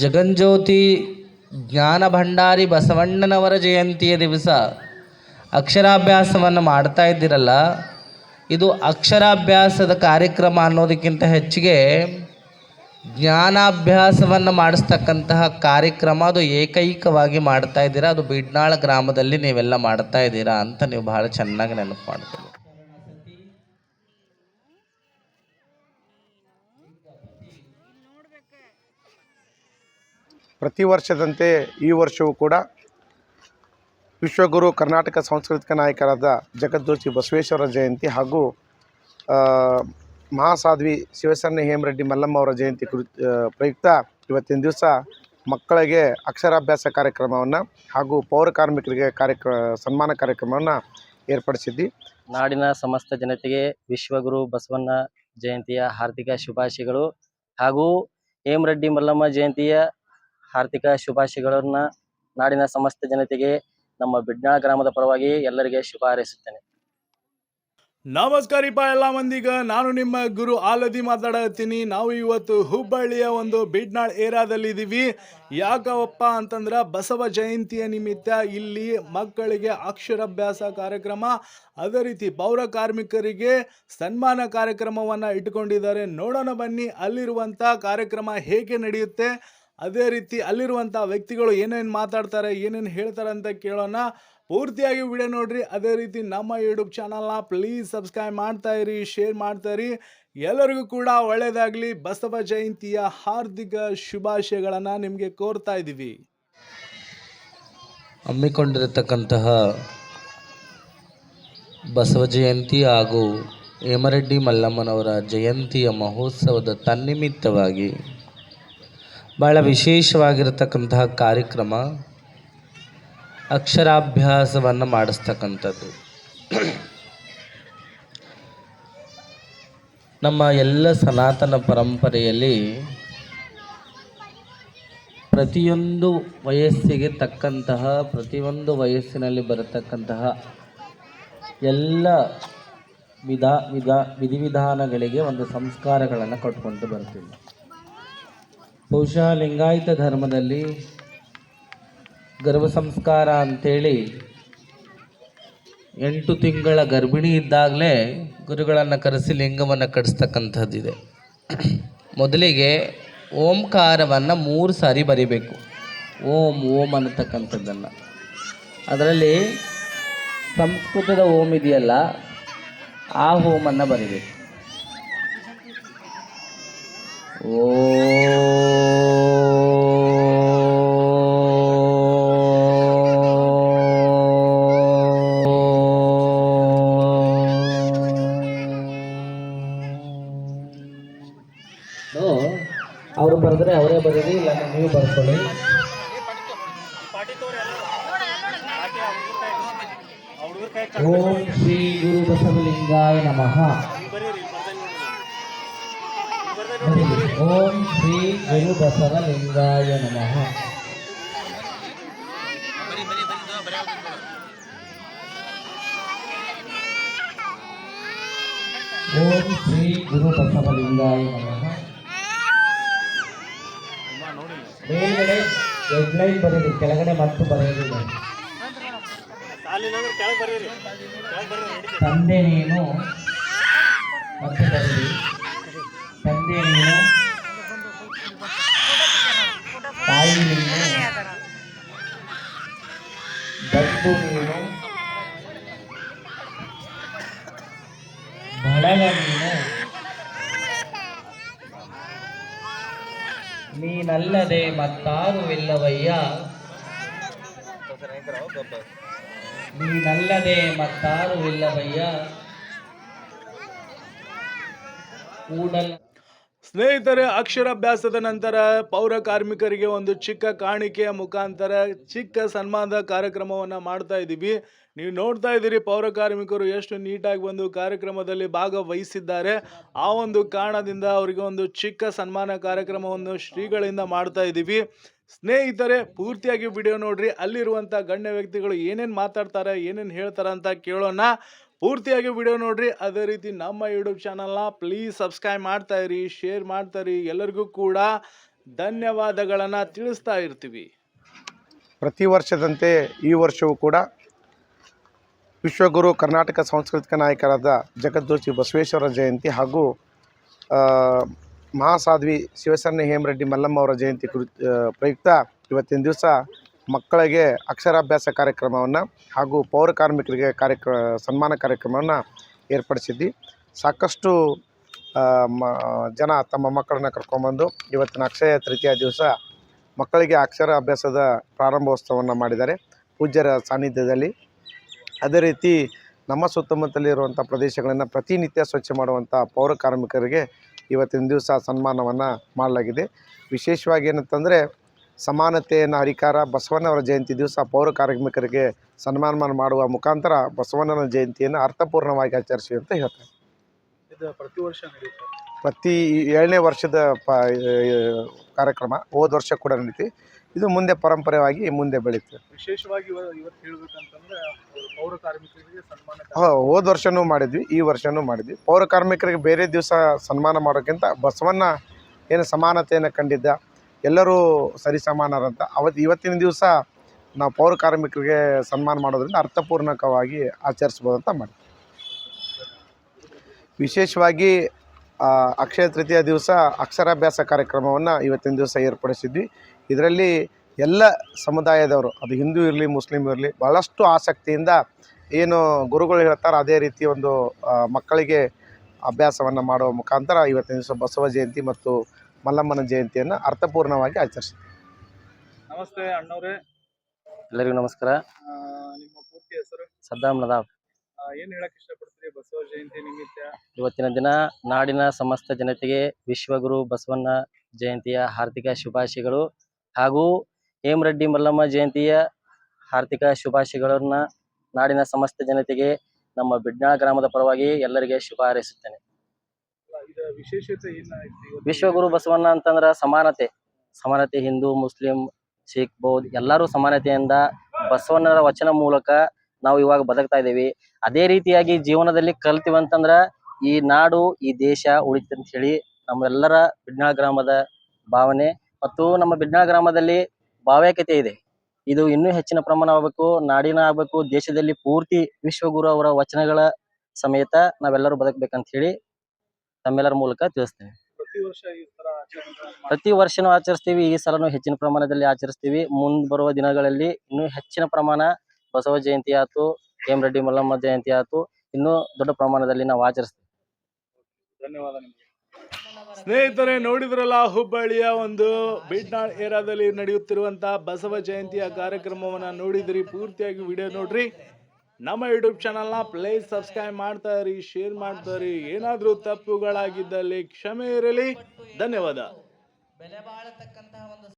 ಜಗಜ್ಯೋತಿ ಜ್ಞಾನ ಭಂಡಾರಿ ಬಸವಣ್ಣನವರ ಜಯಂತಿಯ ದಿವಸ ಅಕ್ಷರಾಭ್ಯಾಸವನ್ನು ಮಾಡ್ತಾ ಇದ್ದೀರಲ್ಲ, ಇದು ಅಕ್ಷರಾಭ್ಯಾಸದ ಕಾರ್ಯಕ್ರಮ ಅನ್ನೋದಕ್ಕಿಂತ ಹೆಚ್ಚಿಗೆ ಜ್ಞಾನಾಭ್ಯಾಸವನ್ನು ಮಾಡಿಸ್ತಕ್ಕಂತಹ ಕಾರ್ಯಕ್ರಮ ಅದು ಏಕೈಕವಾಗಿ ಮಾಡ್ತಾ ಇದ್ದೀರಾ? ಅದು ಬಿಡ್ನಾಳ ಗ್ರಾಮದಲ್ಲಿ ನೀವೆಲ್ಲ ಮಾಡ್ತಾ ಇದ್ದೀರಾ ಅಂತ ನೀವು ಬಹಳ ಚೆನ್ನಾಗಿ ನೆನಪು ಮಾಡ್ತೀವಿ ಪ್ರತಿ ವರ್ಷದಂತೆ ಈ ವರ್ಷವೂ ಕೂಡ ವಿಶ್ವಗುರು ಕರ್ನಾಟಕ ಸಾಂಸ್ಕೃತಿಕ ನಾಯಕರಾದ ಜಗದ್ದೋಷಿ ಬಸವೇಶ್ವರ ಜಯಂತಿ ಹಾಗೂ ಮಹಾಸಾಧ್ವಿ ಶಿವಸೇನೆ ಹೇಮರೆಡ್ಡಿ ಮಲ್ಲಮ್ಮ ಅವರ ಜಯಂತಿ ಪ್ರಯುಕ್ತ ಇವತ್ತಿನ ದಿವಸ ಮಕ್ಕಳಿಗೆ ಅಕ್ಷರಾಭ್ಯಾಸ ಕಾರ್ಯಕ್ರಮವನ್ನು ಹಾಗೂ ಪೌರ ಕಾರ್ಮಿಕರಿಗೆ ಕಾರ್ಯಕ್ರ, ಸನ್ಮಾನ ಕಾರ್ಯಕ್ರಮವನ್ನು ಏರ್ಪಡಿಸಿದ್ವಿ ನಾಡಿನ ಸಮಸ್ತ ಜನತೆಗೆ ವಿಶ್ವಗುರು ಬಸವಣ್ಣ ಜಯಂತಿಯ ಹಾರ್ದಿಕ ಶುಭಾಶಯಗಳು ಹಾಗೂ ಹೇಮರೆಡ್ಡಿ ಮಲ್ಲಮ್ಮ ಜಯಂತಿಯ ಹಾರ್ದಿಕ ಶುಭಾಶಯಗಳನ್ನ ನಾಡಿನ ಸಮಸ್ತ ಜನತೆಗೆ ನಮ್ಮ ಬಿಡ್ನಾಳ ಗ್ರಾಮದ ಪರವಾಗಿ ಎಲ್ಲರಿಗೆ ಶುಭ ಹಾರೈಸುತ್ತೇನೆ. ನಮಸ್ಕಾರಿಪ್ಪ ಎಲ್ಲ ಮಂದಿಗ. ನಾನು ನಿಮ್ಮ ಗುರು ಆಲದಿ ಮಾತಾಡತ್ತೀನಿ. ನಾವು ಇವತ್ತು ಹುಬ್ಬಳ್ಳಿಯ ಒಂದು ಬಿಡ್ನಾಳ್ ಏರಿಯಾದಲ್ಲಿ ಇದ್ದೀವಿ ಯಾಕವಪ್ಪ ಅಂತಂದ್ರೆ ಬಸವ ಜಯಂತಿಯ ನಿಮಿತ್ತ ಇಲ್ಲಿ ಮಕ್ಕಳಿಗೆ ಅಕ್ಷರಾಭ್ಯಾಸ ಕಾರ್ಯಕ್ರಮ, ಅದೇ ರೀತಿ ಪೌರ ಕಾರ್ಮಿಕರಿಗೆ ಸನ್ಮಾನ ಕಾರ್ಯಕ್ರಮವನ್ನು ಇಟ್ಕೊಂಡಿದ್ದಾರೆ. ನೋಡೋಣ ಬನ್ನಿ ಅಲ್ಲಿರುವಂಥ ಕಾರ್ಯಕ್ರಮ ಹೇಗೆ ನಡೆಯುತ್ತೆ. ಅದೇ ರೀತಿ ಅಲ್ಲಿರುವಂಥ ವ್ಯಕ್ತಿಗಳು ಏನೇನು ಮಾತಾಡ್ತಾರೆ, ಏನೇನು ಹೇಳ್ತಾರೆ ಅಂತ ಕೇಳೋಣ. ಪೂರ್ತಿಯಾಗಿ ವಿಡಿಯೋ ನೋಡ್ರಿ. ಅದೇ ರೀತಿ ನಮ್ಮ ಯೂಟ್ಯೂಬ್ ಚಾನಲ್ನ ಪ್ಲೀಸ್ ಸಬ್ಸ್ಕ್ರೈಬ್ ಮಾಡ್ತಾ ಇರಿ ಶೇರ್ ಮಾಡ್ತಾ ಇರಿ. ಎಲ್ಲರಿಗೂ ಕೂಡ ಒಳ್ಳೆಯದಾಗಲಿ ಬಸವ ಜಯಂತಿಯ ಹಾರ್ದಿಕ ಶುಭಾಶಯಗಳನ್ನು ನಿಮಗೆ ಕೋರ್ತಾ ಇದ್ದೀವಿ. ಹಮ್ಮಿಕೊಂಡಿರತಕ್ಕಂತಹ ಬಸವ ಜಯಂತಿ ಹಾಗೂ ಹೇಮರೆಡ್ಡಿ ಮಲ್ಲಮ್ಮನವರ ಜಯಂತಿಯ ಮಹೋತ್ಸವದ ತನ್ನಿಮಿತ್ತವಾಗಿ ಭಾಳ ವಿಶೇಷವಾಗಿರತಕ್ಕಂತಹ ಕಾರ್ಯಕ್ರಮ ಅಕ್ಷರಾಭ್ಯಾಸವನ್ನು ಮಾಡಿಸ್ತಕ್ಕಂಥದ್ದು. ನಮ್ಮ ಎಲ್ಲ ಸನಾತನ ಪರಂಪರೆಯಲ್ಲಿ ಪ್ರತಿಯೊಂದು ವಯಸ್ಸಿಗೆ ತಕ್ಕಂತಹ, ಪ್ರತಿಯೊಂದು ವಯಸ್ಸಿನಲ್ಲಿ ಬರತಕ್ಕಂತಹ ಎಲ್ಲ ವಿಧ ವಿಧ, ವಿಧಿವಿಧಾನಗಳಿಗೆ ಒಂದು ಸಂಸ್ಕಾರಗಳನ್ನು ಕೊಟ್ಕೊಂಡು ಬರ್ತೀವಿ. ಬಹುಶಃ ಲಿಂಗಾಯತ ಧರ್ಮದಲ್ಲಿ ಗರ್ಭ ಸಂಸ್ಕಾರ ಅಂಥೇಳಿ ಎಂಟು ತಿಂಗಳ ಗರ್ಭಿಣಿ ಇದ್ದಾಗಲೇ ಗುರುಗಳನ್ನು ಕರೆಸಿ ಲಿಂಗವನ್ನು ಕಟ್ಟಿಸ್ತಕ್ಕಂಥದ್ದಿದೆ ಮೊದಲಿಗೆ ಓಂಕಾರವನ್ನು ಮೂರು ಸಾರಿ ಬರಿಬೇಕು. ಓಂ ಓಂ ಅನ್ನತಕ್ಕಂಥದ್ದನ್ನು. ಅದರಲ್ಲಿ ಸಂಸ್ಕೃತದ ಓಂ ಇದೆಯಲ್ಲ, ಆ ಓಮನ್ನು ಬರಿಬೇಕು. ಅವರು ಬರೆದ್ರೆ ಅವರೇ ಬರೀರಿ ಇಲ್ಲ ನೀವು ಬರ್ಕೊಳ್ಳಿ. ಓಂ ಶ್ರೀ ಗುರು ಬಸವಲಿಂಗಾಯ ನಮಃ. ಓಂ ಶ್ರೀ ಗುರು ಬಸವಲಿಂಗಾಯ ನಮಃ. ಓಂ ಶ್ರೀ ಗುರು ಬಸವಲಿಂಗಾಯ ನಮಃ. ಮೇಲ್ಗಡೆ ಹೆಡ್ಲೈನ್ ಬರೀರಿ ಕೆಳಗಡೆ ಮತ್ತು ಬರೆಯಿರಿ. ತಂದೆ ನೀನು ಮತ್ತು ಬರೀರಿ ತಂದೆ ನೀನು ತಾಯಿ ನೀನು ಬಂಧು ನೀನು ಬಳಗ ನೀನು ನೀನಲ್ಲದೆ ಮತ್ತಾರು ಇಲ್ಲವಯ್ಯ ನೀನಲ್ಲದೆ ಮತ್ತಾರು ಇಲ್ಲವಯ್ಯ ಕೂಡಲ ಸ್ನೇಹಿತರೆ, ಅಕ್ಷರಾಭ್ಯಾಸದ ನಂತರ ಪೌರ ಕಾರ್ಮಿಕರಿಗೆ ಒಂದು ಚಿಕ್ಕ ಕಾಣಿಕೆಯ ಮುಖಾಂತರ ಚಿಕ್ಕ ಸನ್ಮಾನದ ಕಾರ್ಯಕ್ರಮವನ್ನು ಮಾಡ್ತಾ ಇದ್ದೀವಿ. ನೀವು ನೋಡ್ತಾ ಇದ್ದೀರಿ, ಪೌರ ಕಾರ್ಮಿಕರು ಎಷ್ಟು ನೀಟಾಗಿ ಒಂದು ಕಾರ್ಯಕ್ರಮದಲ್ಲಿ ಭಾಗವಹಿಸಿದ್ದಾರೆ. ಆ ಒಂದು ಕಾರಣದಿಂದ ಅವರಿಗೆ ಒಂದು ಚಿಕ್ಕ ಸನ್ಮಾನ ಕಾರ್ಯಕ್ರಮವನ್ನು ಶ್ರೀಗಳಿಂದ ಮಾಡ್ತಾ ಇದ್ದೀವಿ. ಸ್ನೇಹಿತರೆ, ಪೂರ್ತಿಯಾಗಿ ವಿಡಿಯೋ ನೋಡ್ರಿ. ಅಲ್ಲಿರುವಂಥ ಗಣ್ಯ ವ್ಯಕ್ತಿಗಳು ಏನೇನು ಮಾತಾಡ್ತಾರೆ, ಏನೇನು ಹೇಳ್ತಾರೆ ಅಂತ ಕೇಳೋಣ. ಪೂರ್ತಿಯಾಗಿ ವಿಡಿಯೋ ನೋಡ್ರಿ. ಅದೇ ರೀತಿ ನಮ್ಮ ಯೂಟ್ಯೂಬ್ ಚಾನಲ್ನ ಪ್ಲೀಸ್ ಸಬ್ಸ್ಕ್ರೈಬ್ ಮಾಡ್ತಾ ಇರಿ ಶೇರ್ ಮಾಡ್ತಾ ಇರಿ. ಎಲ್ಲರಿಗೂ ಕೂಡ ಧನ್ಯವಾದಗಳನ್ನು ತಿಳಿಸ್ತಾ ಇರ್ತೀವಿ. ಪ್ರತಿ ವರ್ಷದಂತೆ ಈ ವರ್ಷವೂ ಕೂಡ ವಿಶ್ವಗುರು ಕರ್ನಾಟಕ ಸಾಂಸ್ಕೃತಿಕ ನಾಯಕರಾದ ಜಗದ್ಗುರು ಬಸವೇಶ್ವರ ಜಯಂತಿ ಹಾಗೂ ಮಹಾಸಾಧ್ವಿ ಶಿವಸೇನೆ ಹೇಮರೆಡ್ಡಿ ಮಲ್ಲಮ್ಮ ಅವರ ಜಯಂತಿ ಕುರಿತು ಪ್ರಯುಕ್ತ ಇವತ್ತಿನ ದಿವಸ ಮಕ್ಕಳಿಗೆ ಅಕ್ಷರಾಭ್ಯಾಸ ಕಾರ್ಯಕ್ರಮವನ್ನು ಹಾಗೂ ಪೌರ ಕಾರ್ಮಿಕರಿಗೆ ಕಾರ್ಯಕ್ರ, ಸನ್ಮಾನ ಕಾರ್ಯಕ್ರಮವನ್ನು ಏರ್ಪಡಿಸಿದ್ವಿ ಸಾಕಷ್ಟು ಮ, ಜನ ತಮ್ಮ ಮಕ್ಕಳನ್ನ ಕರ್ಕೊಂಬಂದು ಇವತ್ತಿನ ಅಕ್ಷಯ ತೃತೀಯ ದಿವಸ ಮಕ್ಕಳಿಗೆ ಅಕ್ಷರ ಅಭ್ಯಾಸದ ಪ್ರಾರಂಭೋತ್ಸವವನ್ನು ಮಾಡಿದ್ದಾರೆ ಪೂಜ್ಯರ ಸಾನ್ನಿಧ್ಯದಲ್ಲಿ. ಅದೇ ರೀತಿ ನಮ್ಮ ಸುತ್ತಮುತ್ತಲಿರುವಂಥ ಪ್ರದೇಶಗಳನ್ನು ಪ್ರತಿನಿತ್ಯ ಸ್ವಚ್ಛ ಮಾಡುವಂಥ ಪೌರ ಕಾರ್ಮಿಕರಿಗೆ ಇವತ್ತಿನ ದಿವಸ ಸನ್ಮಾನವನ್ನು ಮಾಡಲಾಗಿದೆ. ವಿಶೇಷವಾಗಿ ಏನಂತಂದರೆ ಸಮಾನತೆಯನ್ನು ಹರಿಕಾರ ಬಸವಣ್ಣವರ ಜಯಂತಿ ದಿವಸ ಪೌರ ಕಾರ್ಮಿಕರಿಗೆ ಸನ್ಮಾನ ಮಾಡುವ ಮುಖಾಂತರ ಬಸವಣ್ಣನ ಜಯಂತಿಯನ್ನು ಅರ್ಥಪೂರ್ಣವಾಗಿ ಆಚರಿಸಿ ಅಂತ ಹೇಳ್ತಾರೆ. ಪ್ರತಿ ವರ್ಷ ನಡೆಯುತ್ತೆ. ಪ್ರತಿ ಏಳನೇ ವರ್ಷದ ಪ ಕಾರ್ಯಕ್ರಮ ಹೋದ ವರ್ಷ ಕೂಡ ನಡೀತಿ. ಇದು ಮುಂದೆ ಪರಂಪರೆಯಾಗಿ ಮುಂದೆ ಬೆಳೀತದೆ ವಿಶೇಷವಾಗಿ ಇವತ್ತು ಹೇಳ್ಬೇಕಂತಂದ್ರೆ ಪೌರ ಕಾರ್ಮಿಕರಿಗೆ ಸನ್ಮಾನ ಹಾಂ ಹೋದ ವರ್ಷನೂ ಮಾಡಿದ್ವಿ ಈ ವರ್ಷನೂ ಮಾಡಿದ್ವಿ. ಪೌರ ಕಾರ್ಮಿಕರಿಗೆ ಬೇರೆ ದಿವಸ ಸನ್ಮಾನ ಮಾಡೋಕ್ಕಿಂತ ಬಸವಣ್ಣ ಏನು ಸಮಾನತೆಯನ್ನು ಕಂಡಿದ್ದ ಎಲ್ಲರೂ ಸರಿಸಮಾನರಂತ. ಅವತ್ತು ಇವತ್ತಿನ ದಿವಸ ನಾವು ಪೌರ ಕಾರ್ಮಿಕರಿಗೆ ಸನ್ಮಾನ ಮಾಡೋದರಿಂದ ಅರ್ಥಪೂರ್ಣಕವಾಗಿ ಆಚರಿಸ್ಬೋದಂತ ಅಂತ ಮಾಡಿ ವಿಶೇಷವಾಗಿ ಅಕ್ಷಯ ತೃತೀಯ ದಿವಸ ಅಕ್ಷರಾಭ್ಯಾಸ ಕಾರ್ಯಕ್ರಮವನ್ನು ಇವತ್ತಿನ ದಿವಸ ಏರ್ಪಡಿಸಿದ್ವಿ. ಇದರಲ್ಲಿ ಎಲ್ಲ ಸಮುದಾಯದವರು, ಅದು ಹಿಂದೂ ಇರಲಿ, ಮುಸ್ಲಿಂ ಇರಲಿ ಭಾಳಷ್ಟು ಆಸಕ್ತಿಯಿಂದ ಏನು ಗುರುಗಳು ಹೇಳ್ತಾರೆ, ಅದೇ ರೀತಿ ಒಂದು ಮಕ್ಕಳಿಗೆ ಅಭ್ಯಾಸವನ್ನು ಮಾಡುವ ಮುಖಾಂತರ ಇವತ್ತಿನ ದಿವಸ ಬಸವ ಜಯಂತಿ ಮತ್ತು ಮಲ್ಲಮ್ಮನ ಜಯಂತಿಯನ್ನು ಅರ್ಥಪೂರ್ಣವಾಗಿ ಆಚರಿಸಿದ್ವಿ. ನಮಸ್ತೆ ಅಣ್ಣವ್ರೆ. ಎಲ್ಲರಿಗೂ ನಮಸ್ಕಾರ. ಆ, ನಿಮ್ಮ ಪೂರ್ತಿ ಹೆಸರು? ಸದ್ದಾಮ್ ನದಾಬ್ ಆ, ಏನ್ ಹೇಳಕ್ ಇಷ್ಟಪಡ್ತೀರಿ ಬಸವ ಜಯಂತಿ ನಿಮಿತ್ತ? ಇವತ್ತಿನ ದಿನ ನಾಡಿನ ಸಮಸ್ತ ಜನತೆಗೆ ವಿಶ್ವಗುರು ಬಸವಣ್ಣ ಜಯಂತಿಯ ಹಾರ್ದಿಕ ಶುಭಾಶಯಗಳು ಹಾಗೂ ಹೇಮರೆಡ್ಡಿ ಮಲ್ಲಮ್ಮ ಜಯಂತಿಯ ಹಾರ್ದಿಕ ಶುಭಾಶಯಗಳನ್ನ ನಾಡಿನ ಸಮಸ್ತ ಜನತೆಗೆ ನಮ್ಮ ಬಿಡ್ನಾಳ ಗ್ರಾಮದ ಪರವಾಗಿ ಎಲ್ಲರಿಗೆ ಶುಭ ಹಾರೈಸುತ್ತೇನೆ. ವಿಶೇಷತೆ ಏನಾಯ್ತು ವಿಶ್ವಗುರು ಬಸವಣ್ಣ ಅಂತಂದ್ರ ಸಮಾನತೆ. ಸಮಾನತೆ ಹಿಂದೂ, ಮುಸ್ಲಿಂ, ಸಿಖ್, ಬೌದ್ಧ ಎಲ್ಲರೂ ಸಮಾನತೆಯಿಂದ ಬಸವಣ್ಣರ ವಚನ ಮೂಲಕ ನಾವು ಇವಾಗ ಬದುಕ್ತಾ ಇದ್ದೀವಿ. ಅದೇ ರೀತಿಯಾಗಿ ಜೀವನದಲ್ಲಿ ಕಲ್ತೀವಂತಂದ್ರ ಈ ನಾಡು, ಈ ದೇಶ ಉಳಿತಂತ ಅಂತ ಹೇಳಿ ನಮ್ಮೆಲ್ಲರ ಬಿಡ್ನಾಳ ಗ್ರಾಮದ ಭಾವನೆ ಮತ್ತು ನಮ್ಮ ಬಿಡ್ನಾಳ ಗ್ರಾಮದಲ್ಲಿ ಭಾವ್ಯಕತೆ ಇದೆ. ಇದು ಇನ್ನೂ ಹೆಚ್ಚಿನ ಪ್ರಮಾಣ ಆಗ್ಬೇಕು, ನಾಡಿನ ಆಗ್ಬೇಕು, ದೇಶದಲ್ಲಿ ಪೂರ್ತಿ ವಿಶ್ವಗುರು ಅವರ ವಚನಗಳ ಸಮೇತ ನಾವೆಲ್ಲರೂ ಬದುಕಬೇಕಂತ ಹೇಳಿ ತಮ್ಮೆಲ್ಲರ ಮೂಲಕ ತಿಳಿಸ್ತೇವೆ. ಪ್ರತಿ ವರ್ಷನೂ ಆಚರಿಸ್ತೀವಿ ಈ ಸಲನು ಹೆಚ್ಚಿನ ಪ್ರಮಾಣದಲ್ಲಿ ಆಚರಿಸ್ತೀವಿ. ಮುಂದ್ ಬರುವ ದಿನಗಳಲ್ಲಿ ಇನ್ನೂ ಹೆಚ್ಚಿನ ಪ್ರಮಾಣ ಬಸವ ಜಯಂತಿ ಆಯ್ತು ಹೇಮರೆಡ್ಡಿ ಮಲ್ಲಮ್ಮ ಜಯಂತಿ ಆಯ್ತು ಇನ್ನೂ ದೊಡ್ಡ ಪ್ರಮಾಣದಲ್ಲಿ ನಾವು ಆಚರಿಸ್ತೀವಿ. ಧನ್ಯವಾದ ಸ್ನೇಹಿತರೆ ನೋಡಿದ್ರಲ್ಲ ಹುಬ್ಬಳ್ಳಿಯ ಒಂದು ಬೀಟ್ನಾಳ್ ಏರಿಯಾದಲ್ಲಿ ನಡೆಯುತ್ತಿರುವಂತಹ ಬಸವ ಜಯಂತಿಯ ಕಾರ್ಯಕ್ರಮವನ್ನ ನೋಡಿದ್ರಿ ಪೂರ್ತಿಯಾಗಿ ವಿಡಿಯೋ ನೋಡ್ರಿ. ನಮ್ಮ ಯೂಟ್ಯೂಬ್ ಚಾನಲ್ನ ಪ್ಲೇಸ್ ಸಬ್ಸ್ಕ್ರೈಬ್ ಮಾಡ್ತಾ ಇರಿ ಶೇರ್ ಮಾಡ್ತಾ ಇರಿ ಏನಾದರೂ ತಪ್ಪುಗಳಾಗಿದ್ದಲ್ಲಿ ಕ್ಷಮೆ ಇರಲಿ. ಧನ್ಯವಾದ. ಬೆಲೆ ಬಾಳತಕ್ಕಂತಹ ಒಂದು